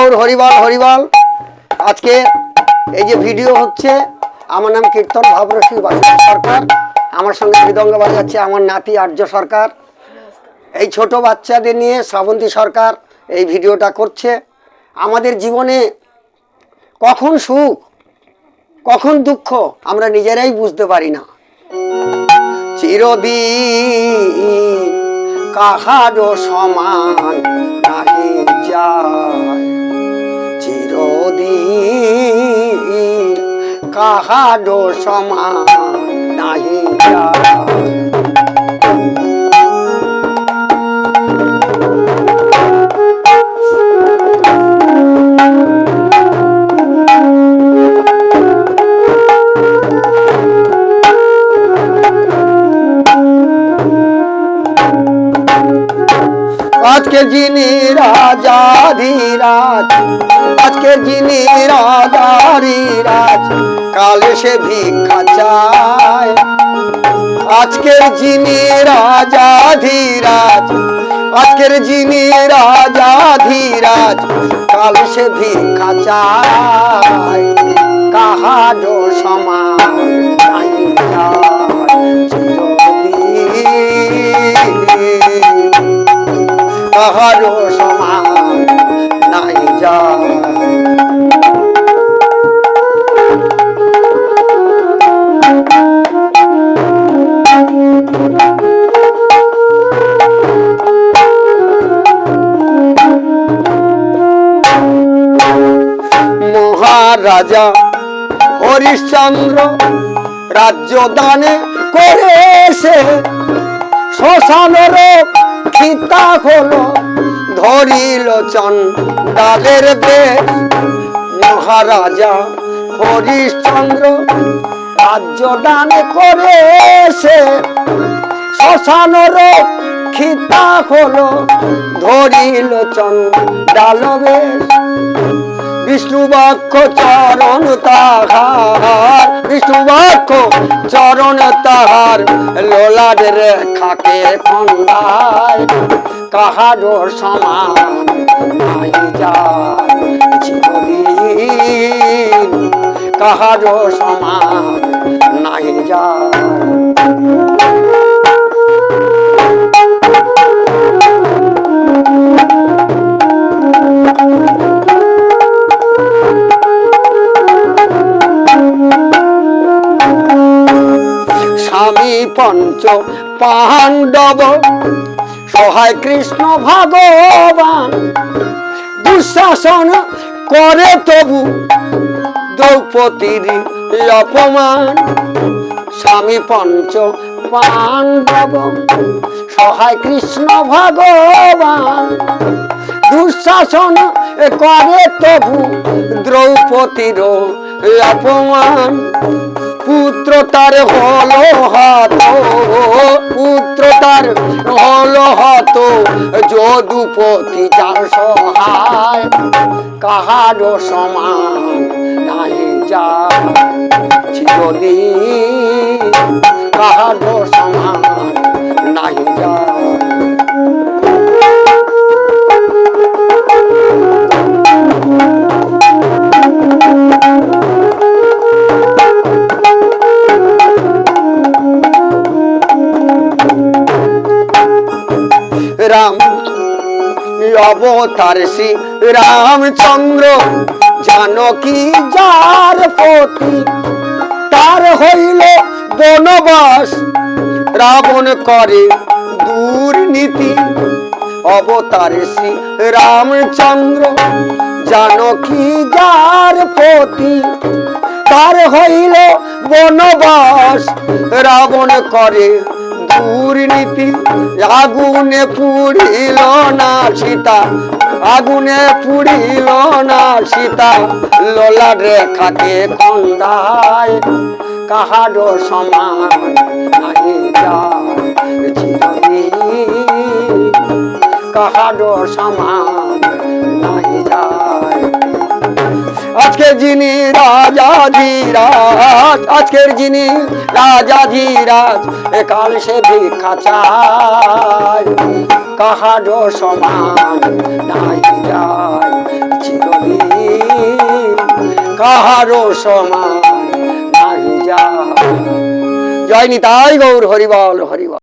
হরিবল হরিবল আজকে এই যে ভিডিও হচ্ছে, আমার নাম কীর্তন ভাবরসী সরকার। আমার সঙ্গে মৃদঙ্গ বাজাচ্ছে আমার নাতি আর্য সরকার। এই ছোট বাচ্চাদের নিয়ে শ্রাবন্তী সরকার এই ভিডিওটা করছে। আমাদের জীবনে কখন সুখ, কখন দুঃখ, আমরা নিজেরাই বুঝতে পারি না। চিরদিন কাহারও সমান কাহারও সমা নাহি যায় আজকে যিনি রাজাধিরাজ আজকে যিনি রাজাধিরাজ কালে সে ভিক্ষা চায়। আজকের যিনি রাজা ধীরাজ, আজকের যিনি রাজাধিরাজ কাল সে ভিক্ষা চায়। কাহারো সমান কাহারো সমান নাই যায়। মহারাজা হরিশ্চন্দ্র রাজ্য দানে করেছে শ্মশানের খিতা হলো। ধরিল চন্দালের বেশ মহারাজা হরিশ্চন্দ্র রাজ্য দান করেছে। শ্মশানর খিতা হলো ধরিল চন্দাল বিষ্ণু বাক্য চরণ তাহার, বিষ্ণু বাক্য চরণ তাহার, লোলার রেখাকে খন্ডায় কাহারো সমান নাই যায় চিরদিন কাহারো সমান নাই যায়। পঞ্চ পাণ্ডব। সহায় কৃষ্ণ ভগবান, দুঃশাসন করে তবু দ্রৌপদীর অপমান স্বামী পঞ্চ পাণ্ডব, সহায় কৃষ্ণ ভগবান, দুঃশাসন করে তবু দ্রৌপদীর অপমান পুত্র তার হলো হাত হাত যদুপতি যার সহায় কাহারও সমান নাই যা চিরদিন কাহারও সমান রাম অবতার শ্রী রামচন্দ্র। জানকী যার পতি? তার হইল বনবাস। রাবণ করে দুর্নীতি। অবতার শ্রী রামচন্দ্র জানকী যার পতি? তার হইল বনবাস। রাবণ করে দুর্নীতি আগুনে পুড়িল না সীতা, আগুনে পুড়িল না সীতা। লোলা রেখাকে খন্ডায় কাহার সমান নাহি কাহারো সমান আজকে যিনি রাজা ধীরাজ, আজকের যিনি রাজা ধীরাজ একাল সে ভিক্ষা চায়। কাহারও সমান নাই যায় চির কাহারো সমান নাহি যা জয় নিতাই গৌর হরিবল হরিবল।